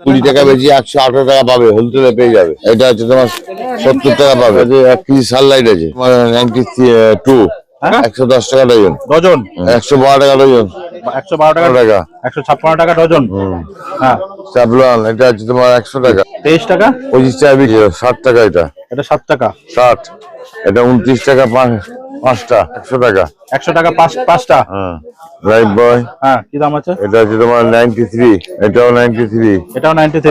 কুড়ি টাকা বেশি একশো আঠারো টাকা পাবে হোলসেলে পেয়ে যাবে। এটা হচ্ছে তোমার সত্তর টাকা পাবে। যে এক কেজি সানলাইট আছে। নাইনটি টু হ্যাঁ? একশো দশ টাকা ডজন ডজন একশো বারো টাকা ডজন একশো বারো টাকা? টাকা। একশো ছাপ্পান্ন টাকা ডজন হ্যাঁ। স্যাভলন এটা হচ্ছে তোমার একশো টাকা। তেইশ টাকা? পঁচিশ টাকা বিক্রি ষাট টাকা এটা। এটা সাত টাকা। ষাট। এটা উনত্রিশ টাকা পাঁচ- পাঁচটা একশো টাকা। একশো টাকা পাঁচ পাঁচটা? হ্যাঁ লাইফ বয় হ্যাঁ কি দাম আছে? এটা হচ্ছে তোমার নাইনটি থ্রি এটাও নাইনটি থ্রি এটাও নাইনটি থ্রি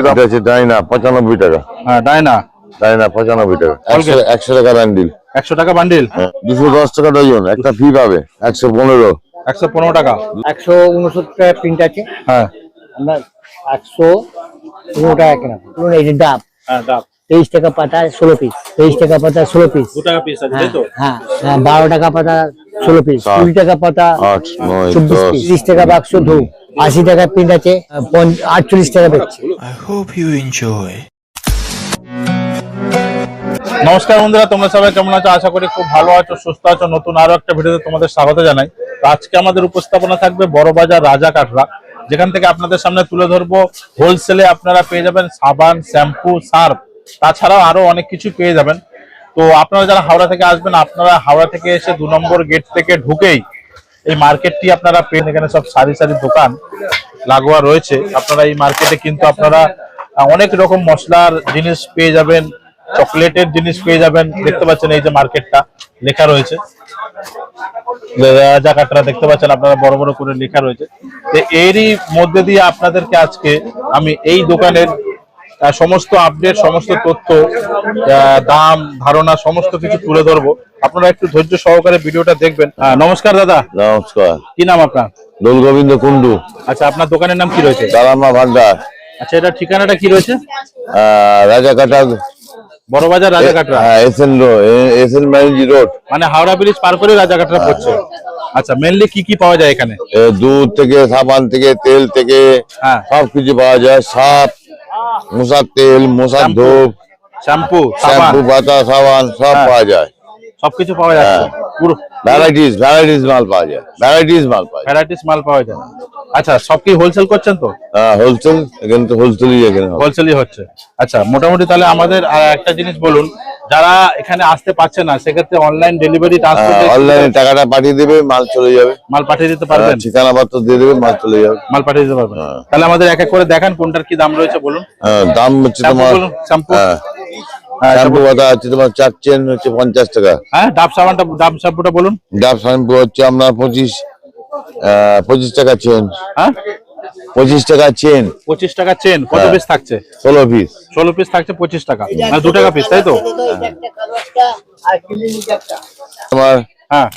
এটা হচ্ছে ডাইনা পঁচানব্বই টাকা। হ্যাঁ ডায়না ডাইনা পঁচানব্বই টাকা। একশো একশো টাকা ব্যান্ডিল একশো টাকা বান্ডিল দুশো দশ টাকা ডজন একটা ফি পাবে একশো পনেরো। একশো পনেরো টাকা। একশো উনসত্তর টাকা প্রিন্ট আছে। হ্যাঁ। আমরা একশো পনেরো টাকা কেনা। ধরুন এই যে ডাব হ্যাঁ ডাব তেইশ টাকা পাতা ষোলো পিস তেইশ টাকা পাতা ষোলো পিস টাকা পিস হ্যাঁ হ্যাঁ হ্যাঁ, বারো টাকা পাতা ষোলো পিস কুড়ি টাকা পাতা চব্বিশ পিস তিরিশ টাকা বাক্স ধূপ আশি টাকা প্রিন্ট আছে আটচল্লিশ টাকা বেচছে. নমস্কার বন্ধুরা তোমরা সবাই কেমন আছো? আশা করি খুব ভালো আছো সুস্থ আছো। নতুন আরও একটা ভিডিওতে তোমাদের স্বাগত জানাই। তো আজকে আমাদের উপস্থাপনা থাকবে বড় বাজার রাজা কাটরা যেখান থেকে আপনাদের সামনে তুলে ধরবো। হোলসেলে আপনারা পেয়ে যাবেন সাবান শ্যাম্পু সার্ফ। তাছাড়াও আরও অনেক কিছু পেয়ে যাবেন। তো আপনারা যারা হাওড়া থেকে আসবেন, আপনারা হাওড়া থেকে এসে দু নম্বর গেট থেকে ঢুকেই এই মার্কেটটি আপনারা পেন এখানে সব সারি সারি দোকান লাগোয়া রয়েছে। আপনারা এই মার্কেটে কিন্তু আপনারা অনেক রকম মশলার জিনিস পেয়ে যাবেন, চকলেটের জিনিস পেয়ে যাবেন। দেখতে পাচ্ছেন এই যে মার্কেটটা লেখা রয়েছে। কাটরা দেখতে পাচ্ছেন আপনারা, বড় বড় করে লেখা রয়েছে। এরই মধ্যে দিয়ে আপনাদেরকে আজকে আমি এই দোকানের সমস্ত আপডেট সমস্ত তথ্য দাম ধারণা সমস্ত কিছু তুলে ধরবো। আপনারা একটু ধৈর্য সহকারে ভিডিওটা দেখবেন। নমস্কার দাদা। নমস্কার। কি নাম আপনার? দোল গোবিন্দ কুন্ডু আচ্ছা আপনার দোকানের নাম কি রয়েছে? দালামা ভান্ডার। আচ্ছা এটা ঠিকানাটা কি রয়েছে? আহ, Rajakatra Burrabazar Rajakatra S N S N ম্যানেজি road. মানে হাওড়া ব্রিজ পার করে রাজাকাটরা পড়ছে। আচ্ছা মেনলি কি কি পাওয়া যায় এখানে? দুধ থেকে সাবান থেকে তেল থেকে হ্যাঁ। সব কিছু পাওয়া যায়। সাপ মশার তেল মশার ধূপ শ্যাম্পু শ্যাম্পু পাতা সাবান সব হ্যাঁ। পাওয়া যায়। সবকিছু পাওয়া যায়। পুরো ভ্যারাইটিস ভ্যারাইটিস মাল পাওয়া যায়। ভ্যারাইটিস মাল পাওয়া যায়। ভ্যারাইটিস মাল পাওয়া যায়। আচ্ছা সব কি হোলসেল করছেন তো? হ্যাঁ হোলসেল এখানে তো হোলসেলই এখানে। হোলসেলই হচ্ছে। আচ্ছা মোটামুটি তাহলে আমাদের আর একটা জিনিস বলুন। যারা এখানে আসতে পারছে না সেক্ষেত্রে অনলাইন ডেলিভারি অনলাইনে টাকাটা পাঠিয়ে দেবে মাল চলে যাবে। মাল পাঠিয়ে দিতে হ্যাঁ, পারবেন? ঠিকানা পত্র দিয়ে দেবে মাল চলে যাবে। মাল পাঠিয়ে দিতে পারবেন? হ্যাঁ। তাহলে আমাদের এক এক করে দেখান কোনটার কি দাম রয়েছে বলুন। হ্যাঁ, দাম হচ্ছে তোমার শ্যাম্পু। হ্যাঁ। হ্যাঁ, শ্যাম্পু। পাতা হচ্ছে তোমার চার চেন হচ্ছে পঞ্চাশ টাকা। হ্যাঁ ডাব সাবানটা ডাব শ্যাম্পুটা বলুন। ডাব শ্যাম্পু হচ্ছে আপনার পঁচিশ পঁচিশ টাকা চেন। হ্যাঁ? পঁচিশ টাকা চেন। পঁচিশ টাকা চেন কত হ্যাঁ। পিস থাকছে? ষোলো পিস ষোলো পিস থাকছে পঁচিশ টাকা। মানে দু টাকা পিস তাই তো? তোমার হ্যাঁ।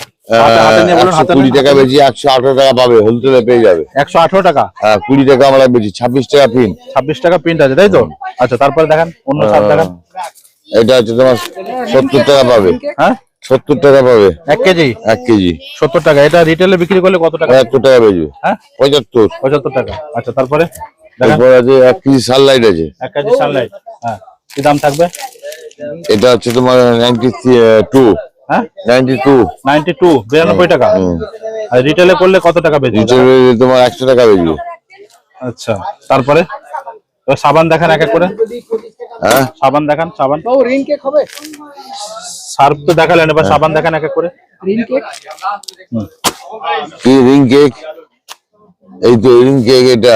কুড়ি টাকা বেশি একশো আঠারো টাকা পাবে হোলসেলে পেয়ে যাবে। একশো আঠারো টাকা? হ্যাঁ কুড়ি টাকা আমরা বেশি ছাব্বিশ টাকা পিন ছাব্বিশ টাকা প্রিন্ট আছে তাই তো? আচ্ছা তারপরে দেখান অন্য সার দেখান। এটা হচ্ছে তোমার সত্তর টাকা পাবে। হ্যাঁ? সত্তর টাকা পাবে। এক কেজি? এক কেজি। সত্তর টাকা। এটা রিটেলে বিক্রি করলে কত টাকা? পঁচাত্তর টাকা বেচবে। হ্যাঁ? পঁচাত্তর। পঁচাত্তর টাকা। আচ্ছা তারপরে? এরপর আছে এক কেজি সানলাইট আছে। এক কেজি সানলাইট হ্যাঁ। কি দাম থাকবে? এটা হচ্ছে তোমার নাইনটি টু হ্যাঁ? নাইনটি টু নাইনটি টু বিরানব্বই টাকা। আর রিটেলে করলে কত টাকা বেচবে? তোমার একশো টাকা বেচবে। আচ্ছা তারপরে? এবার সাবান দেখান এক এক করে। হ্যাঁ? সাবান দেখান সাবান। ও রিং কেক হবে? সার্ফ তো দেখালেন এবার সাবান দেখান এক এক করে। রিং কেক কি রিং কেক এই তো রিং কেক এটা।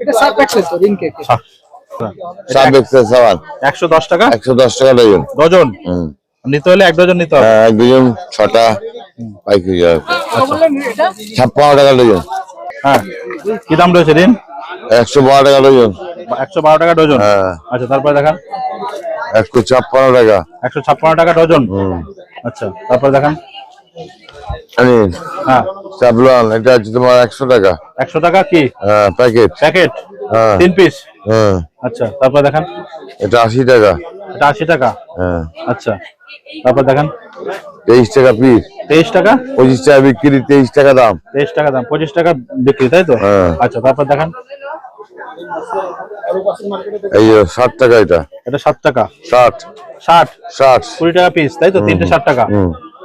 এটা সাব প্যাকেট তো রিং কেক সা- সাব এক্সেল সাবান। একশো দশ টাকা? একশো দশ টাকা ডজন। ডজন? হুম। নিতে হলে এক ডজন নিতে হবে। হ্যাঁ, এক ডজন ছটা পাইকারি যাবে ছাপ্পান্ন টাকা ডজন। হ্যাঁ। কি দাম রয়েছে একশো বারো টাকা ডজন। একশো বারো টাকা ডজন? হ্যাঁ। আচ্ছা তারপরে দেখান। একশো ছাপ্পান্ন টাকা। একশো ছাপ্পান্ন টাকা ডজন? আচ্ছা তারপরে দেখান। হ্যাঁ। স্যাভলন এটা হচ্ছে তোমার একশো টাকা। একশো টাকা কি? হ্যাঁ প্যাকেট। প্যাকেট? হ্যাঁ। তিন পিস? হ্যাঁ। আচ্ছা তারপরে দেখান। এটা আশি টাকা। এটা আশি টাকা? হ্যাঁ। আচ্ছা তারপর দেখান। তেইশ টাকা পিস। তেইশ টাকা? পঁচিশ টাকা বিক্রি তেইশ টাকা দাম। তেইশ টাকা দাম পঁচিশ টাকা বিক্রি তাই তো? হ্যাঁ। আচ্ছা তারপর দেখান। এই ষাট টাকা এটা। এটা সাত টাকা। ষাট। ষাট? ষাট। কুড়ি টাকা পিস তাই তো? তিনটে ষাট টাকা?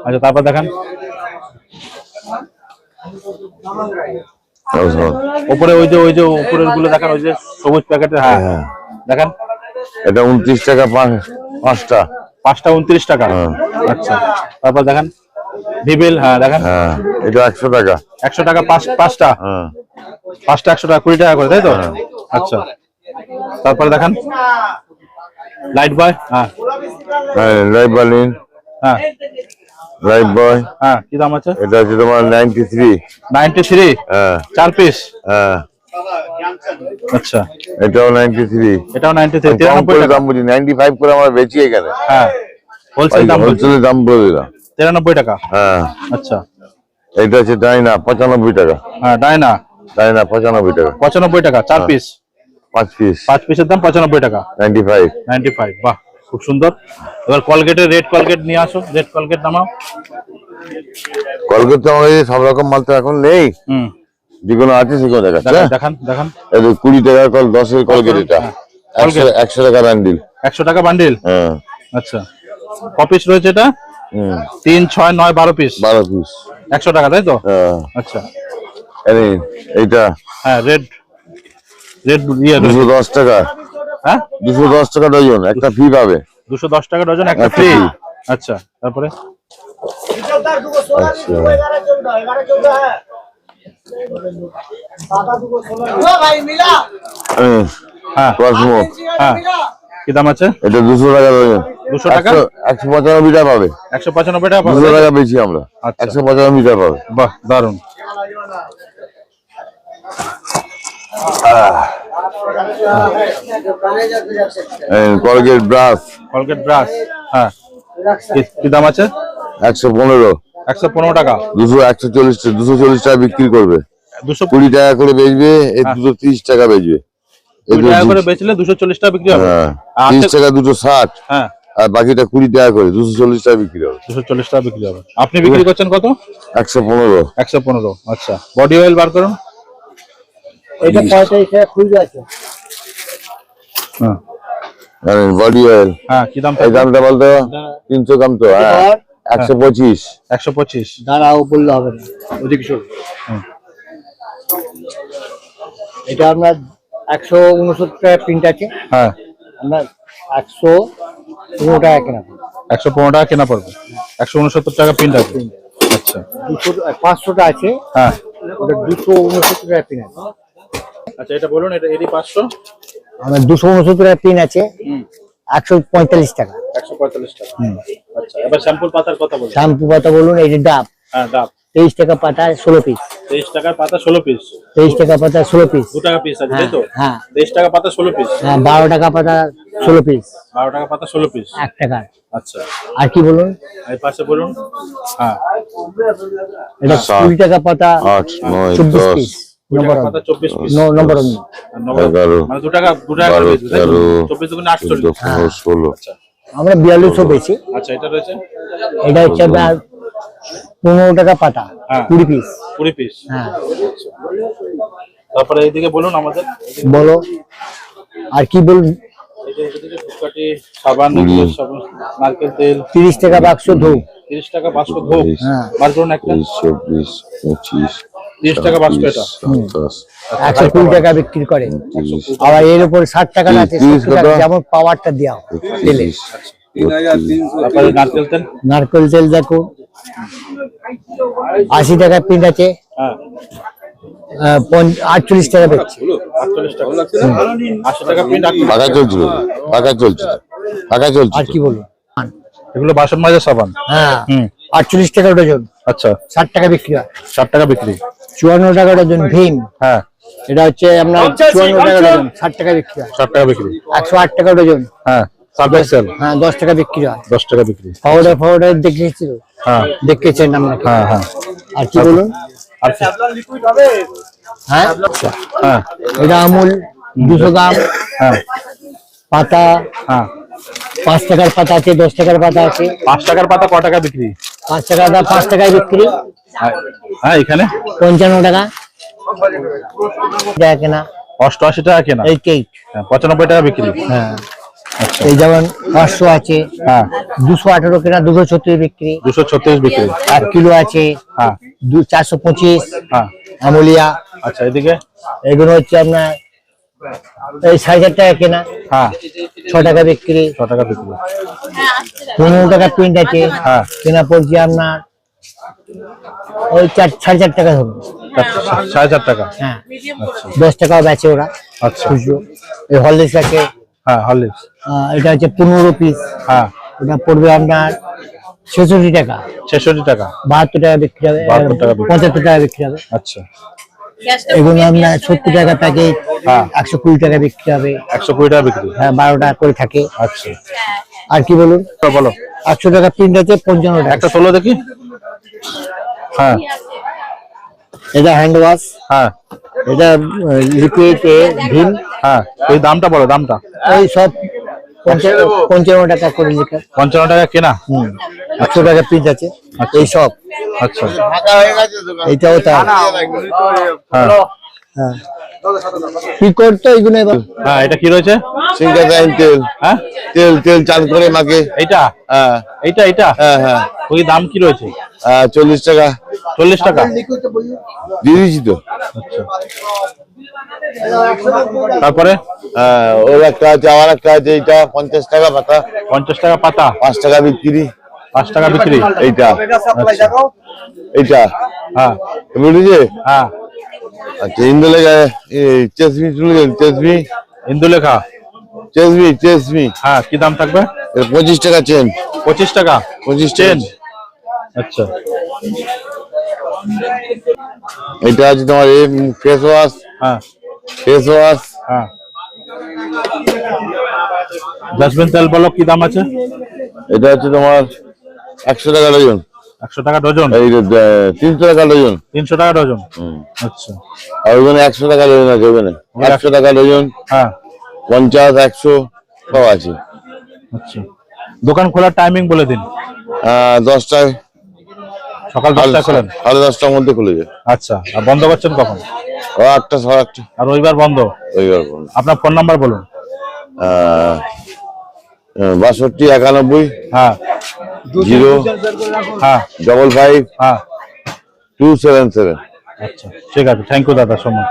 আচ্ছা তারপর দেখান। উপরে ওই যে ওই যে উপরেরগুলো দেখেন ওই যে সবুজ প্যাকেটের হ্যাঁ। হ্যাঁ। দেখেন। এটা উনত্রিশ টাকা পাঁচ- পাঁচটা। পাঁচটা উনত্রিশ টাকা। হ্যাঁ। আচ্ছা তারপর দেখেন। ভিবেল হ্যাঁ দেখেন। হ্যাঁ এটা একশো টাকা। একশো টাকা পাঁচ পাঁচটা? হ্যাঁ। পাঁচটা একশো টাকা কুড়ি টাকা করে তাই তো? আচ্ছা। তারপরে দেখেন। লাইট বয় হ্যাঁ। হ্যাঁ লাইফ বালিন হ্যাঁ। লাইফ বয় হ্যাঁ কি দাম আছে? এটা হচ্ছে তোমার নাইনটি থ্রি নাইনটি থ্রি হ্যাঁ। চার পিস হ্যাঁ। আচ্ছা। এটাও নাইনটি থ্রি এটাও নাইনটি থ্রি কম তিরানব্বই করে টাকা। দাম বলছি নাইনটি ফাইভ করে আমরা বেচি এখানে। হ্যাঁ হোলসেল দাম বলছি। হোলসেলের দাম বলে দিলাম। তিরানব্বই টাকা। হ্যাঁ। আচ্ছা। এটা হচ্ছে ডাইনা পঁচানব্বই টাকা। হ্যাঁ ডায়না ডাইনা পঁচানব্বই টাকা। পঁচানব্বই টাকা চার পিস পাঁচ পিস পাঁচ পিসের দাম পঁচানব্বই টাকা। নাইনটি ফাইভ নাইনটি ফাইভ বাহ খুব সুন্দর। এবার কলগেটের রেড কলগেট নিয়ে আসো রেড কলগেট নামাও। কলকাতা আমার কাছে সব রকম মাল তো এখন নেই। হুম। যেগুলো আছে সেগুলো দেখাচ্ছে দেখান দেখান দেখান। কুড়ি টাকার কল দশের কলগেট এটা। হ্যাঁ। একশো টাকা ব্যান্ডিল একশো টাকা বান্ডিল হ্যাঁ। আচ্ছা। ক পিস রয়েছে এটা? তিন ছয় নয় বারো পিস বারো পিস একশো টাকা তাই তো? হ্যাঁ। আচ্ছা। এই এইটা? হ্যাঁ রেড রেড ইয়ে দুশো দশ টাকা। হ্যাঁ? দুশো দশ টাকা ডজন একটা ফ্রি পাবে। দুশো দশ টাকা ডজন একটা একটা ফ্রি আচ্ছা তারপরে? আচ্ছা। হ্যাঁ। হ্যাঁ। কি দাম আছে? এটা দুশো টাকা 200 টাকা? একশো- পঁচানব্বই টাকা পাবে। একশো পঁচানব্বই টাকা পাবে, দুশো? টাকা বেশি আমরা। আচ্ছা। একশো পঁচানব্বই টাকা পাবে। বাহ দারুণ কলগেট ব্রাশ কলগেট ব্রাশ হ্যাঁ। কি- দাম আছে? একশো পনেরো। একশো পনেরো টাকা। দুশো একশো চল্লিশ দুশো চল্লিশ টাকা বিক্রি করবে। দুশো কুড়ি টাকা করে বেচবে এই দুশো তিরিশ টাকা বেচবে। কুড়ি টাকা করে বেচলে দুশো চল্লিশ টাকা বিক্রি হবে। হ্যাঁ তিরিশ টাকা দুটো ষাট হ্যাঁ। আর বাকিটা কুড়ি টাকা করে দুশো চল্লিশ টাকা বিক্রি হবে। দুশো চল্লিশ টাকা বিক্রি হবে। আপনি বিক্রি করছেন কত? একশো পনেরো। একশো পনেরো আচ্ছা। বডি অয়েল বার করুন। এটা পঁয়তাল্লিশ আছে হ্যাঁ। Body oil. হ্যাঁ কি দাম এই দামটা বলতো? তিনশো গ্রাম তো হ্যাঁ। একশো পঁচিশ। একশো পঁচিশ। দাঁড়াও বললে হবে না। ওদিকে এটা আপনার একশো উনসত্তর টাকা প্রিন্ট আছে। হ্যাঁ। আপনার একশো পনেরো টাকা কেনা একশো পনেরো টাকা কেনা পড়বে। একশো উনসত্তর টাকা প্রিন্ট আছে। আচ্ছা। দুশো পাঁচশোটা আছে। হ্যাঁ। ওটা দুশো উনসত্তর টাকা পিন আছে। আচ্ছা এটা বলুন এটা এটি পাঁচশো? আমার দুশো উনসত্তর টাকা পিন আছে। হুম। একশো পঁয়তাল্লিশ টাকা। একশো পঁয়তাল্লিশ টাকা। আচ্ছা এবার শ্যাম্পুর পাতার কথা বলুন। শ্যাম্পু পাতা বলুন এই যে ডাব। হ্যাঁ ডাব। তেইশ টাকা পাতা ষোলো পিস তেইশ টাকার পাতা ষোলো পিস তেইশ টাকা পাতা ষোলো পিস দু টাকা পিস আছে তো? হ্যাঁ। তেইশ টাকা পাতা ষোলো পিস হ্যাঁ বারো টাকা পাতা ষোলো পিস বারো টাকা পাতা ষোলো পিস এক টাকা। আচ্ছা। আর কি বলুন? এই পাশে বলুন। হ্যাঁ। এটা কুড়ি টাকা পাতা আট নয় চব্বিশ পিস নম্বর পাতা চব্বিশ নম্বর মানে ষোলো। আমরা বিয়াল্লিশশো পেয়েছি আচ্ছা এটা রয়েছে? এটা হচ্ছে পনেরো টাকা পাতা হ্যাঁ। কুড়ি পিস কুড়ি পিস হ্যাঁ। তারপরে এইদিকে বলুন আমাদের। বলো। আর কি বলুন সাবান নারকেল তেল। তিরিশ টাকা বাক্স ধূপ তিরিশ টাকা পাঁচশো ধূপ হ্যাঁ। বার করুন একটা। তেইশ চব্বিশ পঁচিশ তিরিশ টাকা বাক্স এটা। একশো কুড়ি টাকা বিক্রি করে। আবার এর উপরে ষাট টাকা আছে? যেমন পাওয়ারটা দেওয়া তেলে। তেল? নারকেল তেল দেখো। আশি টাকা প্রিন্ট আছে। হ্যাঁ। আটচল্লিশ টাকা টাকা পাকা চলছিল। পাকা চলছিল। পাকা চলছে আর কি বলব? এগুলো বাসন মাজার সাবান? হ্যাঁ। আটচল্লিশ টাকা ডজন আচ্ছা। ষাট টাকা বিক্রি হয়। ষাট টাকা বিক্রি। চুয়ান্ন টাকা ডজন ভীম। হ্যাঁ। এটা হচ্ছে আপনার চুয়ান্ন টাকা ডজন ষাট টাকা বিক্রি হয়। ষাট টাকা বিক্রি। একশো আট টাকা ডজন হ্যাঁ হ্যাঁ দশ টাকা বিক্রি হয়। দশ টাকা বিক্রি। পাউডার ফাউডার দেখেছিল? হ্যাঁ। দেখেছেন আপনাকে। হ্যাঁ হ্যাঁ। আর কি বলুন? আর হ্যাঁ? হ্যাঁ। এটা আমুল দুশো গ্রাম। হ্যাঁ। পাতা। হ্যাঁ। পাঁচ টাকার পাতা আছে দশ টাকার পাতা আছে। পাঁচ টাকার পাতা ক টাকা বিক্রি? পাঁচ টাকা দা পাঁচ টাকায় বিক্রি। হ্যাঁ, হ্যাঁ এখানে? পঞ্চান্ন টাকা। কেনা অষ্টআশি টাকা কেনা। এই কেক হ্যাঁ, পঁচানব্বই টাকা বিক্রি। হ্যাঁ। এই যেমন পাঁচশো আছে হ্যাঁ। দুশো আঠারো কেনা দুশো ছত্রিশ বিক্রি। দুশো ছত্রিশ বিক্রি। এক কিলো আছে হ্যাঁ। চারশো পঁচিশ হ্যাঁ। আমুলিয়া। আচ্ছা এদিকে? এগুলো হচ্ছে আপনার এই সাড়ে চার টাকা কেনা। হ্যাঁ। ছ টাকা বিক্রি। ছ টাকা বিক্রি। পনেরো টাকা প্রিন্ট আছে। হ্যাঁ। কেনা পড়ছে আপনার ওই চার সাড়ে চার টাকা ধরুন সাড়ে চার টাকা। হ্যাঁ। দশ টাকাও বেচে ওরা। আচ্ছা। এই হলদিস আছে। হ্যাঁ হরলিক্স। এটা হচ্ছে পনেরো পিস হ্যাঁ। ওটা পড়বে আপনার ছেষট্টি টাকা। ছেষট্টি টাকা। বাহাত্তর টাকা বিক্রি হবে 72 টাকা বিক্রি। পঁচাত্তর টাকা বিক্রি হবে। আচ্ছা। এগুলো আপনার সত্তর টাকা প্যাকেট হ্যাঁ। একশো কুড়ি টাকা বিক্রি হবে। একশো কুড়ি টাকা বিক্রি। হ্যাঁ বারো টাকা করে থাকে। আচ্ছা। আর কি বলুন? বলো। একশো টাকা প্রিন্ট আছে পঞ্চান্ন টাকা। একটা তোলো দেখি। হ্যাঁ। এটা হ্যান্ড ওয়াশ হ্যাঁ। এটা লিকুইড ভিম হ্যাঁ এই দামটা বলো দামটা। এই সব পঞ্চান্ন টাকা করে লিটার পঞ্চান্ন টাকা কেনা? হুম একশো টাকা পিস আছে। এই সব। আচ্ছা। এইটাও তা হ্যাঁ। হ্যাঁ। কি করতো এইগুলো এবার? হ্যাঁ এটা কি রয়েছে? সিঙ্গাতাইন তেল। হ্যাঁ? তেল তেল চাল করে মাকে এইটা? হ্যাঁ। এইটা এইটা? হ্যাঁ হ্যাঁ। ওই দাম কি রয়েছে? চল্লিশ টাকা। চল্লিশ টাকা? দিয়ে দিয়েছি তো। তারপরে? হ্যাঁ ওর একটা আছে আমার একটা আছে এইটা পঞ্চাশ টাকা পাতা। পঞ্চাশ টাকা পাতা? পাঁচ টাকা বিক্রি। পাঁচ টাকা বিক্রি? এইটা। আচ্ছা। এইটা। হ্যাঁ। বুঝেছে হ্যাঁ। আচ্ছা ইন্দোলে চেসমি শুনলেন চেসমি ইন্দুলেখা। চেসমি চেসমি হ্যাঁ কি দাম থাকবে? পঁচিশ টাকা চেন। পঁচিশ টাকা? পঁচিশ চেন? আচ্ছা। এটা আছে তোমার ফেস ওয়াশ হ্যাঁ। ফেস ওয়াশ হ্যাঁ। ডাস্টবিন তেল বলো কি দাম আছে? এটা হচ্ছে তোমার একশো টাকা ডজন। একশো টাকা ডজন? এই তিনশো টাকা ডজন। তিনশো টাকা ডজন? হুম। আচ্ছা। আর ওখানে একশো টাকা ডজন আছে ওখানে। একশো টাকা ডজন হ্যাঁ। পঞ্চাশ একশো সব আছে। আচ্ছা। দোকান খোলার টাইমিং বলে দিন। দশটায়। সকাল দশটায় খোলেন? সাড়ে দশটার মধ্যে খুলে যায়। আচ্ছা। আর বন্ধ করছেন কখন? আটটা সাড়ে আটটা। আর রবিবার বন্ধ? ওই রকম আপনার ফোন নাম্বার বলুন। বাষট্টি একানব্বই হ্যাঁ। জিরো হ্যাঁ। ডবল ফাইভ হ্যাঁ। টু সেভেন সেভেন আচ্ছা ঠিক আছে। থ্যাংক ইউ দাদা সো মাচ